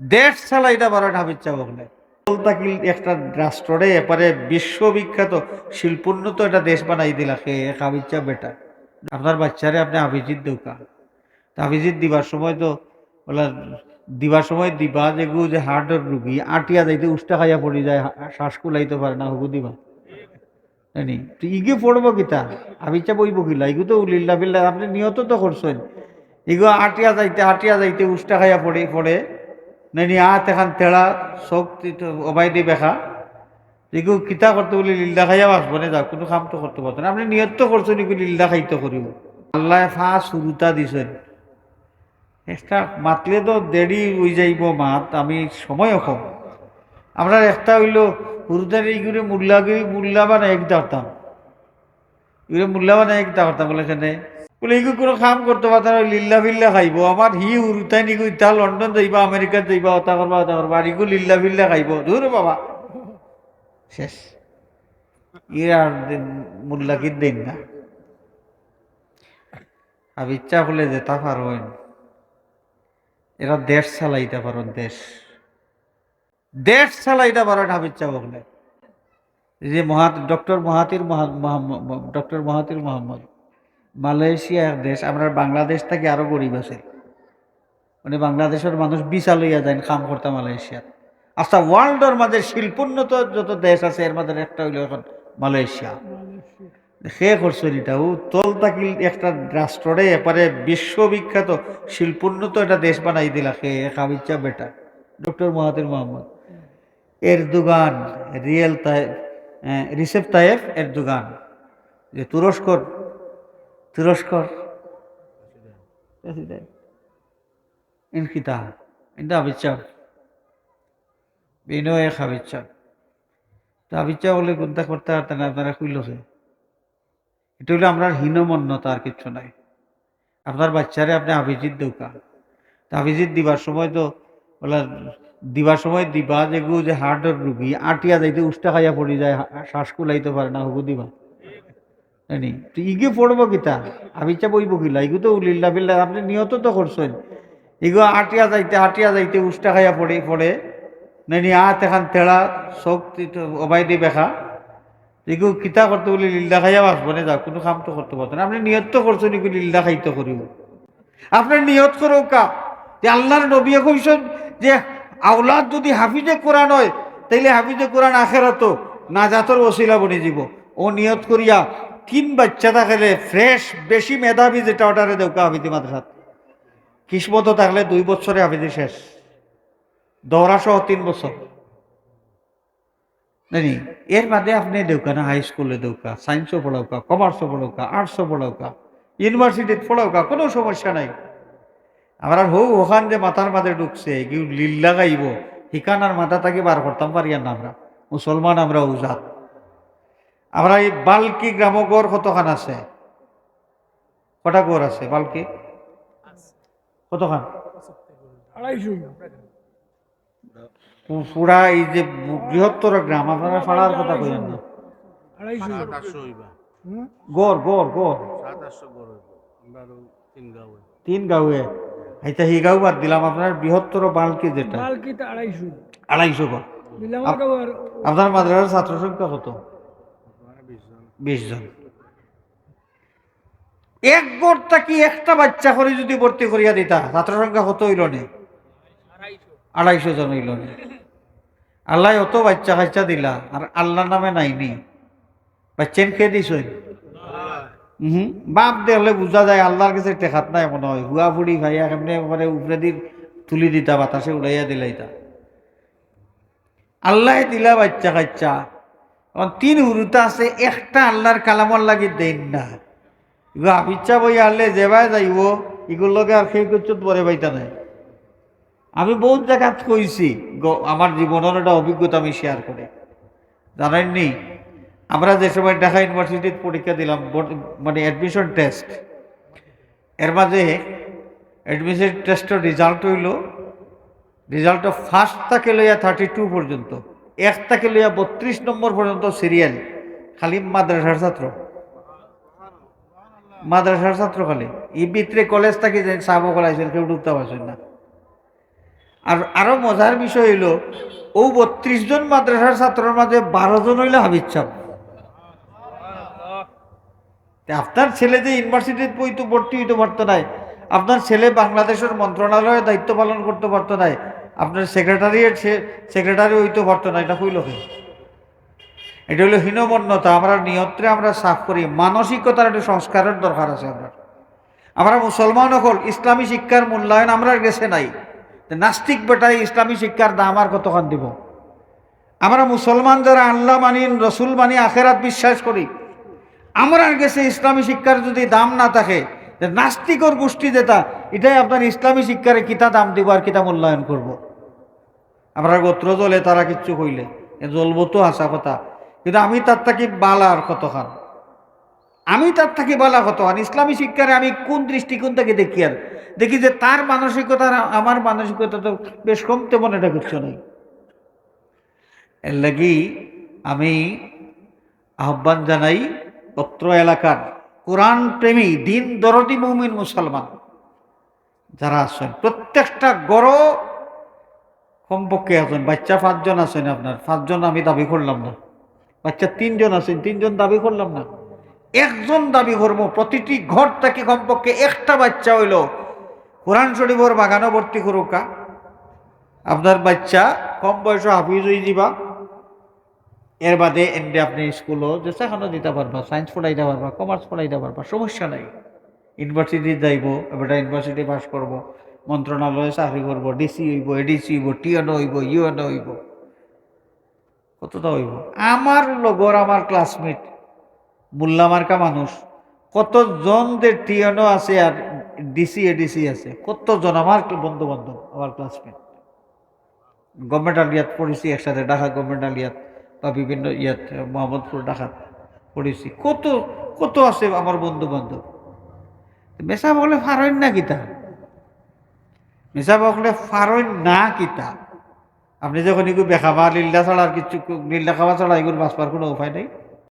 দেশ চালাইটা পারে হাবিজ চা বলে তাকিল একটা রাষ্ট্ররে, এপারে বিশ্ববিখ্যাত শিল্পোন্নত একটা দেশ বানাই দিলা সে, এক হাবিজ চা বেটা। আপনার বাচ্চারে আপনি হাফিজিত দৌকা হাফিজিত দিবার সময় তো, বলা দিবার সময় দিবা যেগু যে হার্টের রুগী, আটিয়া যাইতে উষ্টা খাইয়া পড়ি যায়, শ্বাস কুলাইতে পারে না, হবু দিবা। জানি তো ইগে পড়ব কিতা? হাবিজা বইব কিলা? ইগু তো উলিল্লা বিল্লা আপনি নিয়ত তো করছেন। ইগো আটিয়া যাইতে আটিয়া যাইতে উষ্টা খাইয়া পড়ে পড়ে। নানি আত এখান তেড়া চোখ অবাই দি বেখা। ইগু কিতা করতে বলি লিল্লা খাইয়া বাঁচব না যাও, কোনো কাম তো করতে পারতো না। আপনি নিয়ত তো করছেন ইগু লিল্লা খাইতে করিব আল্লাহ ফা শুরুতা দিছেন একটা মাতলে তো দেরি হয়ে যাইব মাত, আমি সময় কম আমরা একটা হইল হুরুদারি ইগুরে মূল্যাগিরি মূল্যাবান এক দাঁড়তাম ইগুরে মূল্যাবান এক দাঁড়তাম বলে এখানে বলে কোনো কাম করতে পারতাম লিল্লা ফিল্লা খাইব। আমার হি উরুতাই নিগু ইতা লন্ডন যাইবা, আমেরিকা যাইবা ওটা করবা ওটা করবা, আর ইগু লিল্লা ফিল্লা খাইব। ধুর বাবা। শেষ। আর মূল্যাকির দিন না। আর ইচ্ছা হলে যেতা পারবেন এরা দেশ চালাইতে পারো দেশ। দেশ চালাইতে পারো না ইচ্ছা বললে যে মহাত doctor Mahathir doctor Mahathir Mohamad Malaysia এক দেশ আমরা বাংলাদেশ থেকে আরও গরিব আছে। মানে বাংলাদেশের মানুষ বিশা লইয়া যায় কাম করতে মালয়েশিয়া আচ্ছা ওয়ার্ল্ডের মাঝে শিল্পোন্নত যত দেশ আছে এর মাঝে একটা হইল এখন মালয়েশিয়া। সে করছেন এটা। ও তল তাকিল একটা রাষ্ট্ররে এপারে বিশ্ববিখ্যাত শিল্পোন্নত একটা দেশ বানাই দিলা সে খাবিচ্ছা বেটা। Doctor Mahathir Mohamad. এর দুগান রিয়েল Tayyip Recep Tayyip Erdogan যে তুরস্কর তুরস্কর। প্রেসিডেন্ট ইনকিতা এটা আবিচ্ছা বিনয় খাবিচ্ছা তো আবিচ্ছা বলে কোনটা করতে পারতেন আপনারা কইলছে এটা হলো আমরা হীনমন্যতা আর কিচ্ছু নাই। আপনার বাচ্চারে আপনি আভিজিৎ দৌকা তা আভিজিৎ দিবার সময় তো, বলা দিবার সময় দিবা যেগু যে হার্টের রুগী, আটিয়া যাইতে উষ্টা খাইয়া পড়ি যায় শ্বাস কুলাইতে পারে না, হবু দিবা। তো ইগে পড়ব কিতা? আবিচা বইব কিলা? ইগু তো উলিল্লা বিল্লা আপনি নিয়ত তো করছেন। ইগো আটিয়া যাইতে আটিয়া যাইতে উষ্টা খাইয়া পড়ে পড়ে। নানি আত এখান তেড়া চোখ অবাই দি বেখা। এগু কিতা করতে বলে লিল্লা খাইয়া বাঁচব না যাও কোনো কাম তো করতে পারতো না? আপনি নিয়ত তো করছেন এগুলো লিল্লা খাইতে করিব আপনার নিয়ত করো কা? যে আল্লাহর নবী কইছেন যে আওলাদ যদি হাফিজে কোরআন হয়, তাইলে হাফিজে কোরআন আখেরাত না জাতর ওসিলা বনে যাব। ও নিয়ত করিয়া তিন বাচ্চা থাকলে ফ্রেশ বেশি মেধাবী যেটা অর্ডারে দেউকা হাফিজি মাদ্রাসাত? কিসমত থাকলে দুই বছরে হাফিজি শেষ। দৌড়া সহ তিন বছর। নানি এর বাদে আপনি দেউকা না হাই স্কুলে দেউকা সায়েন্সও পড়াওকা কমার্সও পড়াওকা আর্টসও পড়াওকা ইউনিভার্সিটিত পড়াওকা কোনো সমস্যা নাই। আমার আর হৌ, ওখান যে মাথার মাঝে ঢুকছে, কি লিল্লা গাইব ঠিকানার মাথা তাকে বার করতাম, পারি না আমরা। মুসলমান আমরা উজাত আমরা এই বালকি গ্রামগড় কতখান আছে? কটা গড় আছে বালকি? কতখান? পুরা এই যে বৃহত্তর গ্রাম আপনারা পাড়ার কথা কইলেন না। গড় গড় গড়। তিন গাঁও। তিন গাঁওয়ে। আচ্ছা এই গাঁও বাদ দিলাম আপনার বৃহত্তর বালকি যেটা। আড়াইশো। আড়াইশো গাওয়ার আপনার মাদ্রাসার ছাত্র সংখ্যা কত? বিশ জন। এক গড়টা কি একটা বাচ্চা করে যদি ভর্তি করিয়া দিতা ছাত্র সংখ্যা কত হইল নে? আড়াইশো জন হইল নে। আল্লাহ অত বাচ্চা কাচ্চা দিলা, আর আল্লাহর নামে নাইনি বাচ্চেন খেয়ে দিছ? হুম বাপ দেখলে বুঝা যায় আল্লাহর কাছে টেকাত নাই মনে হয়। হুয়া ফুড়ি ভাইয়া কেমনে মানে উপরে দি তুলি দিতা, বাতাসে উড়াইয়া দিলাইতা। আল্লাহ দিলা বাচ্চা এখন তিন হুরুতা আছে, একটা আল্লাহর কালামর লাগি দেন না। এগুলো আবিচ্ছা বই আনলে যেবাই যাইব লগে আর সেই কুচ্ছুত পরে পাইতা নাই। আমি বহুত জায়গাত কইছি আমার জীবনের একটা অভিজ্ঞতা আমি শেয়ার করে। জানেননি আমরা যে সময় ঢাকা ইউনিভার্সিটিতে পরীক্ষা দিলাম মানে অ্যাডমিশন টেস্ট এর মাঝে অ্যাডমিশন টেস্টের রেজাল্ট হইল রেজাল্ট ফার্স্ট তাকে লইয়া থার্টি টু পর্যন্ত। এক তাকে লইয়া বত্রিশ নম্বর পর্যন্ত সিরিয়াল খালি মাদ্রাসার ছাত্র। মাদ্রাসার ছাত্র খালি। এই ভিতরে কলেজ থাকি যে সাবো কলাইছেন কেউ ঢুকতে পারছেন না। আর আরও মজার বিষয় হইল, ও বত্রিশ জন মাদ্রাসার ছাত্রের মাঝে বারো জন হইল হাবিজ সাহেব। তা আপনার ছেলে যে ইউনিভার্সিটিতে বইতে ভর্তি হইতে পারতো নাই, আপনার ছেলে বাংলাদেশের মন্ত্রণালয়ে দায়িত্ব পালন করতে পারতো নাই আপনার সেক্রেটারিয়েট সেক্রেটারি হইতে পারতো না এটা হইল কি? এটা হলো হীনমন্যতা, আমরা নিয়ন্ত্রে আমরা সাফ করি। মানসিকতার একটা সংস্কারের দরকার আছে আমরা আমরা মুসলমান হল, ইসলামী শিক্ষার মূল্যায়ন আমরা গেছে নাই। নাস্তিক বেটাই ইসলামী শিক্ষার দাম আর কতক্ষণ দিব? আমরা মুসলমান যারা আল্লাহ মানি, রসুল মানি, আখেরাত বিশ্বাস করি, আমরা গেছে ইসলামী শিক্ষার যদি দাম না থাকে নাস্তিকর গোষ্ঠী যেটা, এটাই আপনার ইসলামী শিক্ষারে কিতা দাম দিব আর কিতা মূল্যায়ন করব। আমরা গোত্র জ্বলে, তারা কিচ্ছু কইলে। জ্বলবো তো আসা কথা। কিন্তু আমি তার থাকি বালার কতখান? আমি তার থাকি বলা কতখান? ইসলামী শিক্ষারে আমি কোন দৃষ্টিকোণ থেকে দেখি আর? দেখি যে তার মানসিকতা আর আমার মানসিকতা তো বেশ কম, তেমন এটা কিছু নেই। এর লাগি আমি আহ্বান জানাই অত্র এলাকার কোরআন প্রেমী, দিন দরদি মুমিন মুসলমান, যারা আছেন। প্রত্যেকটা গড় কমপক্ষে আছেন বাচ্চা পাঁচজন আছেন আপনার, পাঁচজন আমি দাবি করলাম না। বাচ্চা তিনজন আছেন, তিনজন দাবি করলাম না। একজন দাবি করব, প্রতিটি ঘর থেকে কমপক্ষে একটা বাচ্চা হইল। কোরআন শরীফর বাগানো ভর্তি করুকা আপনার বাচ্চা কম বয়সে হাফিজ হয়ে যাবা এর বাদে এন্ডে আপনি স্কুলও যে সেখানে দিতে পারবা সায়েন্স পড়াইতে পারবা কমার্স পড়াইতে পারবা, সমস্যা নাই। ইউনিভার্সিটি যাইব এবার ইউনিভার্সিটি পাস করব। মন্ত্রণালয়ে চাকরি করব, ডিসি হইব, এডিসি হইব, টিএনও হইব, ইউএনও হইব। কতটা হইব? আমার লগর আমার ক্লাসমেট মোল্লা মার্কা মানুষ, কতজন যে টিএনও আছে আর ডিসি, এডিসি আছে, কতজন আমার বন্ধু বান্ধব আমার ক্লাসমেট গভর্নমেন্ট আলিয়াত পড়েছি একসাথে, ঢাকা গভর্নমেন্ট আলিয়াত বা বিভিন্ন ইয়াত, মোহাম্মদপুর, ঢাকাত পড়েছি। কত কত আছে আমার বন্ধু বান্ধব মেসা বলে ফারইন না কিতা মেসা বলে ফারৈন না কিতা। আপনি যখন এগুলো বেখাবা, লীলা ছাড়া আর কিছু লীলা খাওয়া ছাড়া এগুলো বাঁচবার কোনো উপায় নেই।